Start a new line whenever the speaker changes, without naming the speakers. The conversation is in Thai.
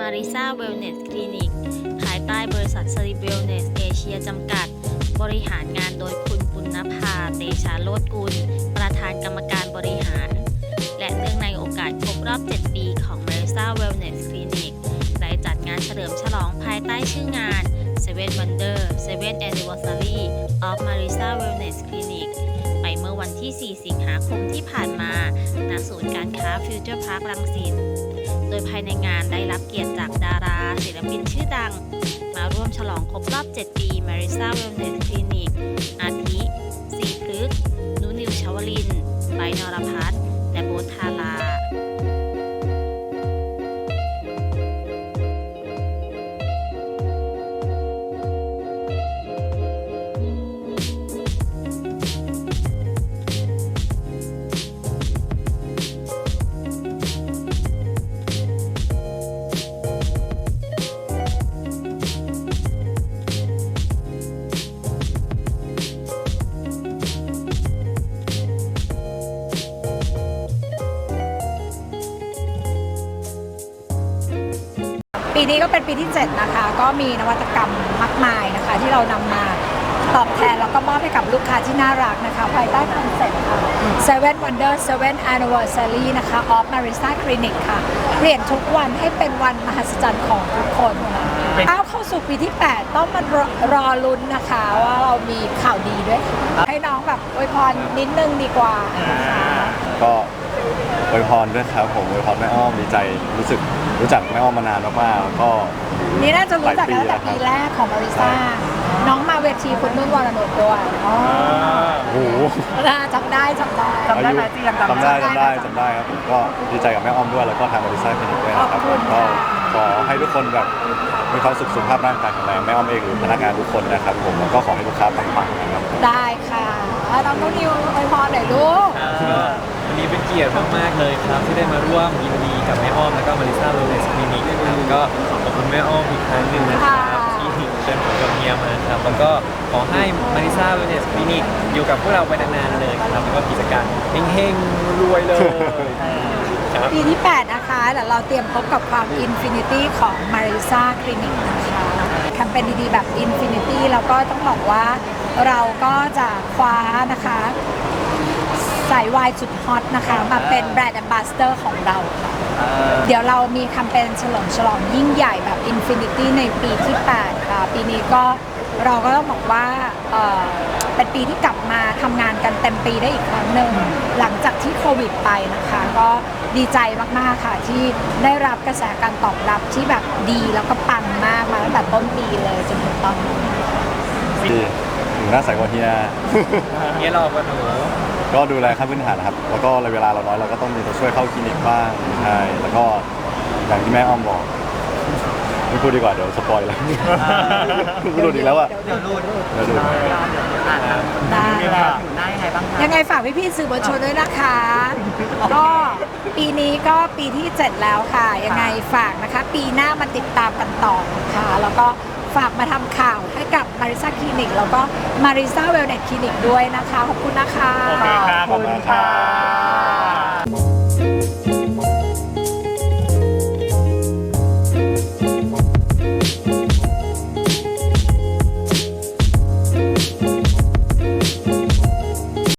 Marisa Wellness Clinic ภายใต้บริษัท s l i p Wellness Asia จำกัด บริหารงานโดยคุณปุณณภา เตชาโลดกุล ประธานกรรมการบริหาร และเนื่องในโอกาสครบรอบ 7 ปีของ Marisa Wellness Clinic ได้จัดงานเฉลิมฉลองภายใต้ชื่องาน Seven Wonder Seven Anniversary of Marisa Wellness Clinic ที่ 4 สิงหาคมที่ผ่านมา ณ ศูนย์การค้าฟิวเจอร์พาร์คลังสิต โดยภายในงานได้รับเกียรติจากดารา ศิลปินชื่อดัง มาร่วมฉลองครบรอบ 7 ปี Marisa Wellness Clinic อาทิ สีพฤกนุนิวชวลิน ไบร์ทนรพัฒน์
ปีนี้ก็เป็นปีที่ 7 นะคะ ก็มีนวัตกรรมมากมายนะคะ ที่เรานำมาตอบแทนแล้วก็มอบให้กับลูกค้าที่น่ารักนะคะ ภายใต้คอนเซ็ปต์ค่ะ Seven Wonder Seven Anniversary นะคะ of Marisa Clinic ค่ะ เปลี่ยนทุกวันให้เป็นวันมหัศจรรย์ของทุกคนค่ะก้าวเข้าสู่ปีที่ 8 ต้องมารอรอลุ้นนะคะ ว่าเรามีข่าวดีด้วยค่ะให้น้องแบบอวยพรนิดนึงดีกว่านะคะ
ก็ อวยพรด้วยครับผมอวยพรแม่อ้อมดีใจรู้สึกรู้จักแม่อ้อมมานานมากๆแล้วก็
นี่น่าจะรู้จักกันตั้งแต่ปีแรกของมาริซ่าน้องมาเวทีคุณนุ่นวรนุชด้วยอ๋อ
โอ้โห
น่าจำได้จำได้
จำได้ไหมที่ยังจำ
จำได้
จำ
จำ
ได้
ได้จำได้ครับผมก็ดีใจกับแม่อ้อมด้วยแล้วก็ทางบริษัทคลินิกด้วยนะครับ
ขอบคุ
ผ
ณ
มก็
ค่ะ
ขอให้ทุกคนแบบมีความสุขสุขภาพร่างกายแข็งแรงแม่อ้อมเองหรือพนักงานทุกคนนะครับผมแล้วก็ขอให้ลูกค้าปังๆนะครับ
ได้ค่ะอะน้องนุ่นนิวอวยพรหน่อยลูก
ครับ วันนี้เป็นเกียรติมากๆเลยครับที่ได้มาร่วมยินดีกับแม่อ้อมแล้วก็มาริซาโรเลสคลินิกนะครับก็ขอบคุณแม่อ้อมอีกครั้งหนึ่งนะครับที่เชิญผมกับเมียมาครับแล้วก็ขอให้มาริซาโรเลสคลินิกอยู่กับพวกเราไปนานๆเลยครับแล้วก็กิจการเฮงๆรวยเลยครับ
ปีที่ 8 นะคะเดี๋ยวเราเตรียมพบกับความอินฟินิตี้ของ Marisa Clinic นะคะแคมเปญดีๆแบบ Infinity แล้วก็ต้องบอกว่า เราก็จะคว้านะคะสายวายสุดฮอตนะคะ มาเป็นแบรนด์ a m b a s s a d o r ของเราค่ะเดี๋ยวเรามีแคมเปญเฉลิมฉลองยิ่งใหญ่แบบ Infinity ในปีที่ 8 ค่ะ ปีนี้ก็เราก็ต้องบอกว่าเอ่อเป็นปีที่กลับมาทำงานกันเต็มปีได้อีกครั้งหนึ่ง หลังจากที่โควิดไปนะคะ ก็ดีใจมากๆค่ะที่ได้รับกระแสการตอบรับที่แบบดีแล้วก็ปังมากมาตั้งแต่ต้นปีเลยจนถึงตอนนี้
ที่หนู หน้าใสกว่าเฮีย
เฮียรอกันหนู
ก็ดูแลขั้นพื้นฐานนะครับ แล้วก็เวลาเราน้อยเราก็ต้องมีตัวช่วยเข้าคลินิกบ้างใช่แล้วก็อย่างที่แม่อ้อมบอกไม่พูดดีกว่าเดี๋ยวสปอยแล้วพูดอีกแล้วอะ
เดี๋ยวรูด
เดี๋ยวดู
ได้
อยู่หน้ายังไงบ้างคะ
ยังไงฝากพี่ๆสื่อมวลชนด้วยนะคะ ก็ปีนี้ก็ปีที่ 7 แล้วค่ะ ยังไงฝากนะคะ ปีหน้ามาติดตามกันต่อนะคะแล้วก็ ฝากมาทำข่าวให้กับมาริซาคลินิกแล้วก็มาริซาเวลเนตคลินิกด้วยนะคะ ขอบคุณนะคะ
ขอบคุณครับ